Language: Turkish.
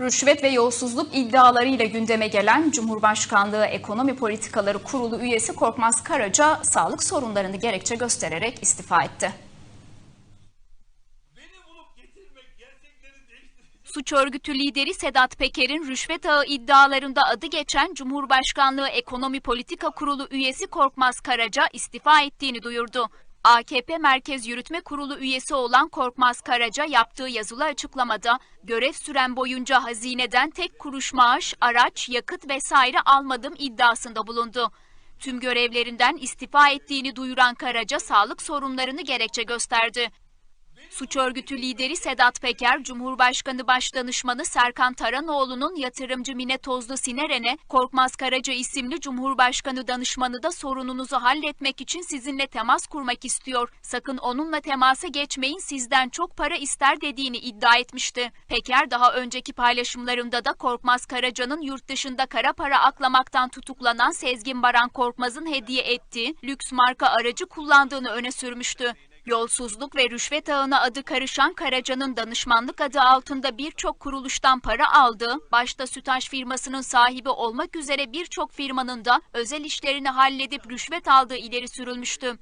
Rüşvet ve yolsuzluk iddialarıyla gündeme gelen Cumhurbaşkanlığı Ekonomi Politikaları Kurulu üyesi Korkmaz Karaca sağlık sorunlarını gerekçe göstererek istifa etti. Suç örgütü lideri Sedat Peker'in rüşvet ağı iddialarında adı geçen Cumhurbaşkanlığı Ekonomi Politika Kurulu üyesi Korkmaz Karaca istifa ettiğini duyurdu. AKP Merkez Yürütme Kurulu üyesi olan Korkmaz Karaca yaptığı yazılı açıklamada görev süren boyunca hazineden tek kuruş maaş, araç, yakıt vesaire almadım iddiasında bulundu. Tüm görevlerinden istifa ettiğini duyuran Karaca sağlık sorunlarını gerekçe gösterdi. Suç örgütü lideri Sedat Peker, Cumhurbaşkanı Başdanışmanı Serkan Taranoğlu'nun yatırımcı Mine Tozlu Sineren'e Korkmaz Karaca isimli Cumhurbaşkanı danışmanı da sorununuzu halletmek için sizinle temas kurmak istiyor. Sakın onunla temasa geçmeyin sizden çok para ister dediğini iddia etmişti. Peker daha önceki paylaşımlarında da Korkmaz Karaca'nın yurt dışında kara para aklamaktan tutuklanan Sezgin Baran Korkmaz'ın hediye ettiği lüks marka aracı kullandığını öne sürmüştü. Yolsuzluk ve rüşvet ağına adı karışan Karaca'nın danışmanlık adı altında birçok kuruluştan para aldığı, başta Sütaş firmasının sahibi olmak üzere birçok firmanın da özel işlerini halledip rüşvet aldığı ileri sürülmüştü.